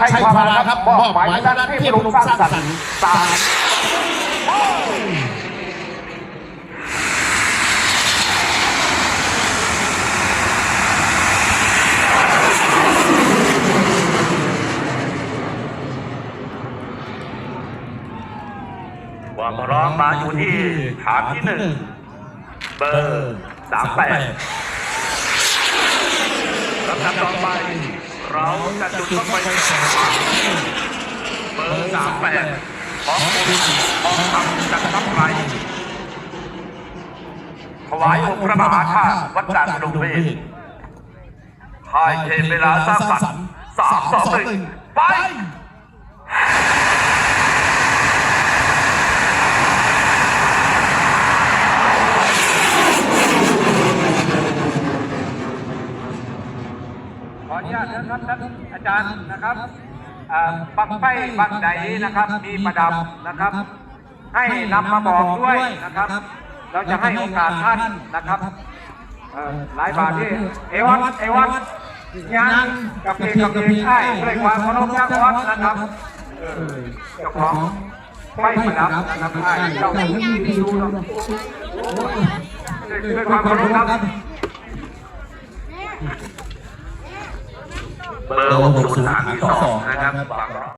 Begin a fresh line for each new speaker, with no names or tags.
ให้ความรักครับมอบหมายหน้าที่ลุงสร้างสรรค์สาม
ความพร้อมมาอยู่ที่ฐานที่หนึ่งเบอร์สามแปดลำดับต่อไป เรา จุดเข้าไปเบอร์สามแปดของคุณทองทำจักรทร์ไพรถวายองค์พระมหาธาตุวัดด่านดงเวททายเทเวลาสร้างสรรค์สามสองหนึ่งไป
ขออนุญาตนะครับท่านอาจารย์นะครับเอ่อปักไฟปักใดนะครับ มีประดับนะครับ ให้นำมาบอกด้วยนะครับ เราจะให้โอกาสท่านนะครับเอ่อหลายบาทที่เอวัตเอวัตยังกับเพลงกับเพลงใช่ด้วยความเคารพยักษ์วัดนะครับเออเจ้าของไฟประดับนะครับใช่เจ้าที่ที่ดูเนาะด้วยความเคารพครับ
เบอร์หกศูนย์สามสองนะครับ